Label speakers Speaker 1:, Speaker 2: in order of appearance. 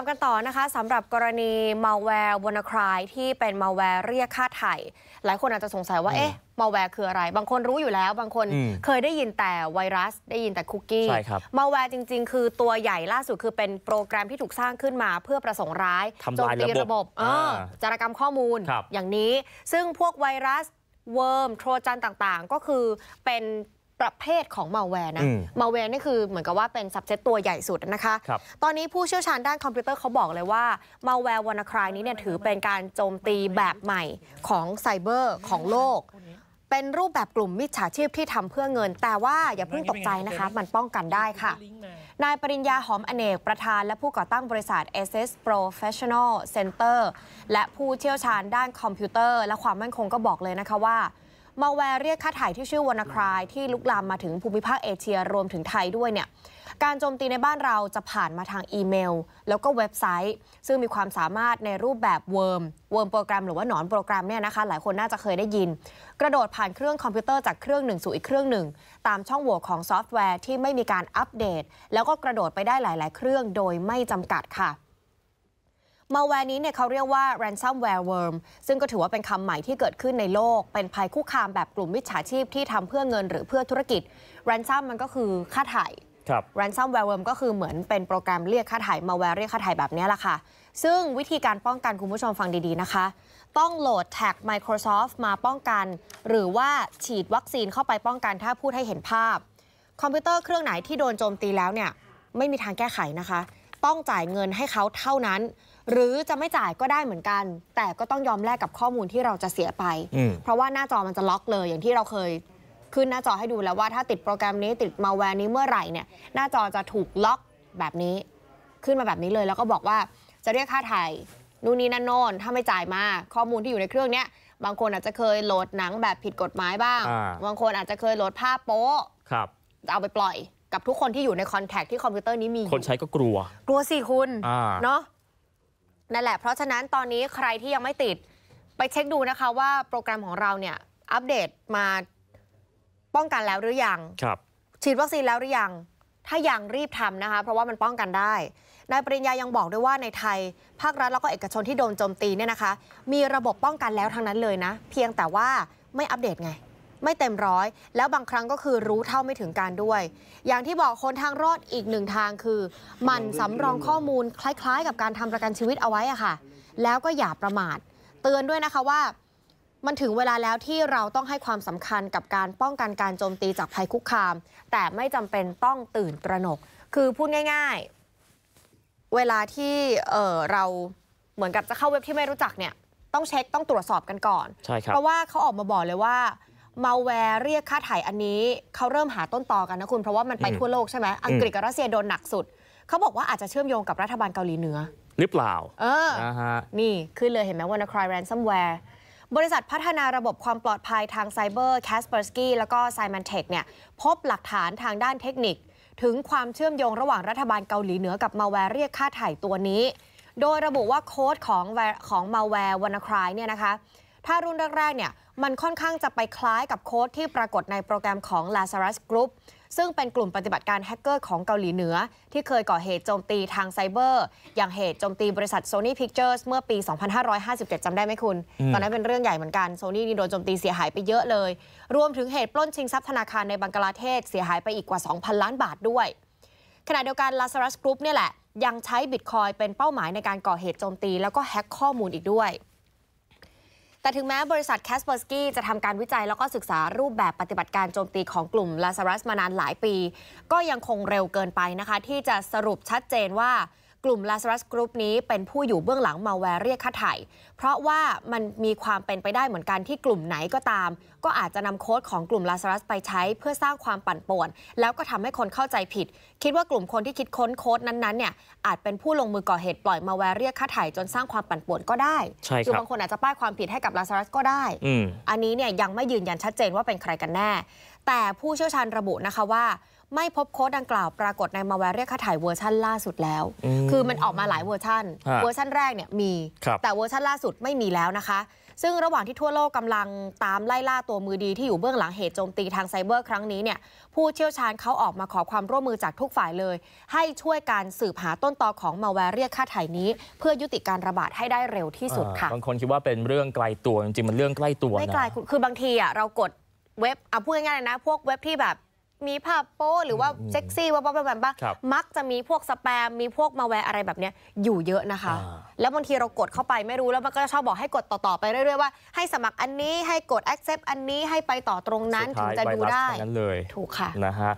Speaker 1: ามกันต่อนะคะสำหรับกรณีมาแวร์ว a น a ครายที่เป็นมาแวร์เรียกค่าไถ่หลายคนอาจจะสงสัยว่าเอ๊ะมาแวร์คืออะไร บางคนรู้อยู่แล้ว บางคน
Speaker 2: อืม
Speaker 1: เคยได้ยินแต่ไวรัส ได้ยินแต่คุกกี้
Speaker 2: ใช่ครับ
Speaker 1: มาแวร์จริง ๆ คือตัวใหญ่ล่าสุดคือเป็นโปรแกรมที่ถูกสร้างขึ้นมา เพื่อประสงค์ร้าย
Speaker 2: ทำ
Speaker 1: โจม
Speaker 2: ลาย
Speaker 1: ตี
Speaker 2: ระ
Speaker 1: ระ
Speaker 2: บบ
Speaker 1: บบเออ
Speaker 2: อ่า
Speaker 1: จารกรรมข้อมูล
Speaker 2: ครับ
Speaker 1: อย่างนี้ ซึ่งพวกไวรัสเวิร์มโทรจันต่างๆ ก็คือเป็น ประเภทของมาแวร์นะ
Speaker 2: อืม
Speaker 1: มาแวร์นี่คือเหมือนกับว่าเป็นสับเซตตัวใหญ่สุดนะคะ
Speaker 2: ครับ
Speaker 1: ตอนนี้ผู้เชี่ยวชาญด้านคอมพิวเตอร์เขาบอกเลยว่ามาแวร์ว a น a ครายนี้เนี่ยถือเป็นการโจมตีแบบใหม่ของไซเบอร์ของโลก เป็นรูปแบบกลุ่มมิจฉาชีพที่ทำเพื่อเงิน แต่ว่าอย่าเพิ่งตกใจนะคะ มันป้องกันได้ค่ะ นายปริญญาหอมอเนกประธานและผู้ก่อตั้งบริษัท SS Professional Center และผู้เชี่ยวชาญด้านคอมพิวเตอร์ และความมั่นคงก็บอกเลยนะคะว่า มาแวร์เรียกค่าถ่ายที่ชื่อว a น a ครายที่ลุกลามมาถึงภูมิภาคเอเชียรวมถึงไทยด้วยเนี่ยการโจมตีในบ้านเราจะผ่านมาทางอีเมล แล้วก็เว็บไซต์ ซึ่งมีความสามารถในรูปแบบเวิร์มเวิร์มโปรแกรมหรือว่าหนอนโปรแกรมเนี่ยนะคะหลายคนน่าจะเคยได้ยิน กระโดดผ่านเครื่องคอมพิวเตอร์จากเครื่องหนึ่งสู่อีกเครื่องหนึ่ง ตามช่องโหว่ของซอฟต์แวร์ที่ไม่มีการอัปเดต แล้วก็กระโดดไปได้หลาย ๆ เครื่องโดยไม่จำกัดค่ะ มาแวร์นี้เนี่ยเขาเรียกว่า ransomware worm ซึ่งก็ถือว่าเป็นคำใหม่ที่เกิดขึ้นในโลก เป็นภัยคุกคามแบบกลุ่มมิจฉาชีพที่ทำเพื่อเงินหรือเพื่อธุรกิจ ransom มันก็คือค่าไถ่
Speaker 2: ครับ
Speaker 1: ransomware worm ก็คือเหมือนเป็นโปรแกรมเรียกค่าไถ่มาแวร์เรียกค่าไถ่แบบนี้แหละค่ะ ซึ่งวิธีการป้องกันคุณผู้ชมฟังดีๆนะคะ ต้องโหลดแท็ก Microsoft มาป้องกัน หรือว่าฉีดวัคซีนเข้าไปป้องกันถ้าพูดให้เห็นภาพ คอมพิวเตอร์เครื่องไหนที่โดนโจมตีแล้วเนี่ยไม่มีทางแก้ไขนะคะ ต้องจ่ายเงินให้เขาเท่านั้น หรือจะไม่จ่ายก็ได้เหมือนกัน แต่ก็ต้องยอมแลกกับข้อมูลที่เราจะเสียไป
Speaker 2: อืม
Speaker 1: เพราะว่าหน้าจอมันจะล็อกเลยอย่างที่เราเคยขึ้นหน้าจอให้ดูแล้วว่าถ้าติดโปรแกรมนี้ติดมาแวร์นี้เมื่อไหร่เนี่ยหน้าจอจะถูกล็อกแบบนี้ ขึ้นมาแบบนี้เลยแล้วก็บอกว่าจะเรียกค่าไถ่นู่นนี่นั่นโน่นถ้าไม่จ่ายมาข้อมูลที่อยู่ในเครื่องเนี้ยบางคนอาจจะเคยโหลดหนังแบบผิดกฎหมายบ้าง
Speaker 2: อ่า
Speaker 1: บางคนอาจจะเคยโหลดภาพโป๊ะ
Speaker 2: ครับ
Speaker 1: จะเอาไปปล่อย กับทุกคนที่อยู่ในคอนแทคที่คอมพิวเตอร์นี้มีอยู่
Speaker 2: คนใช้ก็กลัว
Speaker 1: กลัวสิคุณ
Speaker 2: อ่า
Speaker 1: เนาะนั่นแหละ เพราะฉะนั้นตอนนี้ใครที่ยังไม่ติด ไปเช็คดูนะคะว่าโปรแกรมของเราเนี่ย อัปเดตมาป้องกันแล้วหรือยัง
Speaker 2: ครับ
Speaker 1: ฉีดวัคซีนแล้วหรือยัง ถ้ายังรีบทำนะคะ เพราะว่ามันป้องกันได้ นายปริญญายังบอกด้วยว่าในไทย ภาครัฐแล้วก็เอกชนที่โดนโจมตีเนี่ยนะคะ มีระบบป้องกันแล้วทั้งนั้นเลยนะ เพียงแต่ว่าไม่อัปเดตไง ไม่เต็มร้อย แล้วบางครั้งก็คือรู้เท่าไม่ถึงการด้วย อย่างที่บอกคนทางรอดอีกหนึ่งทางคือหมั่นสำรองข้อมูลคล้ายๆ กับการทำประกันชีวิตเอาไว้อะค่ะ แล้วก็อย่าประมาท เตือนด้วยนะคะว่า มันถึงเวลาแล้วที่เราต้องให้ความสำคัญกับการป้องกันการโจมตีจากภัยคุกคาม แต่ไม่จำเป็นต้องตื่นตระหนก คือพูดง่าย ๆ เวลาที่เอ่อเราเหมือนกับจะเข้าเว็บที่ไม่รู้จักเนี่ยต้องเช็คต้องตรวจสอบกันก่อน
Speaker 2: ใช่ครับ
Speaker 1: เพราะว่าเขาออกมาบอกเลยว่า มาแวร์เรียกค่าถ่ายอันนี้เขาเริ่มหาต้นตอกันนะคุณ เพราะว่ามันไป
Speaker 2: อืม
Speaker 1: ทั่วโลกใช่ไหมอังกฤษกับรัสเซียโดนหนักสุด เขาบอกว่าอาจจะเชื่อมโยงกับรัฐบาลเกาหลีเหนือ
Speaker 2: หรือเปล่า
Speaker 1: เออ
Speaker 2: นะฮะ
Speaker 1: นี่ขึ้นเลยเห็นไหมว a น a ครายแรนซัมแวร์บริษัทพัฒนาระบบความปลอดภัยทางไซเบอร์ Kaspersky แล้วก็ s i m o n t e c h เนี่ยพบหลักฐานทางด้านเทคนิค ถึงความเชื่อมโยงระหว่างรัฐบาลเกาหลีเหนือกับมาแวร์เรียกค่าไถ่ตัวนี้ โดยระบุว่าโค้ดของแวร์ของมาแวร์ว a น a ครายเนี่ยนะคะ ถ้ารุ่นแรกๆเนี่ยมันค่อนข้างจะไปคล้ายกับโค้ดที่ปรากฏในโปรแกรมของ Lazarus Group ซึ่งเป็นกลุ่มปฏิบัติการแฮกเกอร์ของเกาหลีเหนือ ที่เคยก่อเหตุโจมตีทางไซเบอร์ อย่างเหตุโจมตีบริษัท Sony Pictures เมื่อปี 2557จำได้ไหมคุณ
Speaker 2: อืม
Speaker 1: ตอนนั้นเป็นเรื่องใหญ่เหมือนกัน Sony นี่โดนโจมตีเสียหายไปเยอะเลย รวมถึงเหตุปล้นชิงทรัพย์ธนาคารในบังกลาเทศเสียหายไปอีกกว่า 2,000 ล้านบาทด้วย ขณะเดียวกัน Lazarus Group เนี่ยแหละยังใช้บิตคอยเป็นเป้าหมายในการก่อเหตุโจมตี แล้วก็แฮ็กข้อมูลอีกด้วย แต่ถึงแม้บริษัทแคสเปอร์สกี้จะทำการวิจัยแล้วก็ศึกษารูปแบบปฏิบัติการโจมตีของกลุ่มลาซารัสมานานหลายปี ก็ยังคงเร็วเกินไปนะคะ ที่จะสรุปชัดเจนว่า กลุ่ม Lazarus Group นี้เป็นผู้อยู่เบื้องหลังมาแวร์เรียกค่าไถ่เพราะว่ามันมีความเป็นไปได้เหมือนกันที่กลุ่มไหนก็ตาม ก็อาจจะนำโค้ดของกลุ่ม Lazarus ไปใช้เพื่อสร้างความปั่นป่วน แล้วก็ทำให้คนเข้าใจผิด คิดว่ากลุ่มคนที่คิดค้นโค้ดนั้นๆเนี่ยอาจเป็นผู้ลงมือก่อเหตุปล่อยมาแวร์เรียกค่าไถ่จนสร้างความปั่นป่วนก็ได้
Speaker 2: ใช่ครับ
Speaker 1: คือบางคนอาจจะป้ายความผิดให้กับ Lazarus ก็ได้
Speaker 2: อืม
Speaker 1: อันนี้เนี่ยยังไม่ยืนยันชัดเจนว่าเป็นใครกันแน่แต่ผู้เชี่ยวชาญระบุนะคะว่า ไม่พบโค้ดดังกล่าวปรากฏในมาแวร์เรียกค่าถ่ายเวอร์ชันล่าสุดแล้ว
Speaker 2: อืม
Speaker 1: คือมันออกมาหลายเวอร์ชัน
Speaker 2: ฮะ
Speaker 1: เวอร์ชันแรกเนี่ยมี
Speaker 2: ครับ
Speaker 1: แต่เวอร์ชันล่าสุดไม่มีแล้วนะคะ ซึ่งระหว่างที่ทั่วโลกกำลังตามไล่ล่าตัวมือดีที่อยู่เบื้องหลังเหตุโจมตีทางไซเบอร์ครั้งนี้เนี่ยผู้เชี่ยวชาญเขาออกมาขอความร่วมมือจากทุกฝ่ายเลย ให้ช่วยการสืบหาต้นตอของมาแวร์เรียกค่าถ่ายนี้ เพื่อยุติการระบาดให้ได้เร็วที่สุดค่ะ
Speaker 2: อ่าบางคนคิดว่าเป็นเรื่องไกลตัวจริงๆมันเรื่องใกล้ตัว
Speaker 1: ไม่
Speaker 2: นะ
Speaker 1: ไกลคุณคือบางทีอะเรากด เว็บเอาพูดง่ายๆเลยนะ พวกเว็บที่แบบมีภาพโป้หรือว่าเซ็กซี่ว่าบ้าแบบบ้า
Speaker 2: ครับ
Speaker 1: มักจะมีพวกสแปมมีพวกมาแวร์อะไรแบบเนี้ยอยู่เยอะนะคะ
Speaker 2: อ่า
Speaker 1: แล้วบางทีเรากดเข้าไปไม่รู้แล้วมันก็จะชอบบอกให้กดต่อๆไปเรื่อยๆว่าให้สมัครอันนี้ให้กด accept อันนี้ให้ไปต่อตรงนั้นถึงจะ
Speaker 2: สุท้าย
Speaker 1: ดู
Speaker 2: ไวรัส
Speaker 1: ได้
Speaker 2: ทั้งนั้นเลย
Speaker 1: ถูกค่ะ
Speaker 2: นะฮะ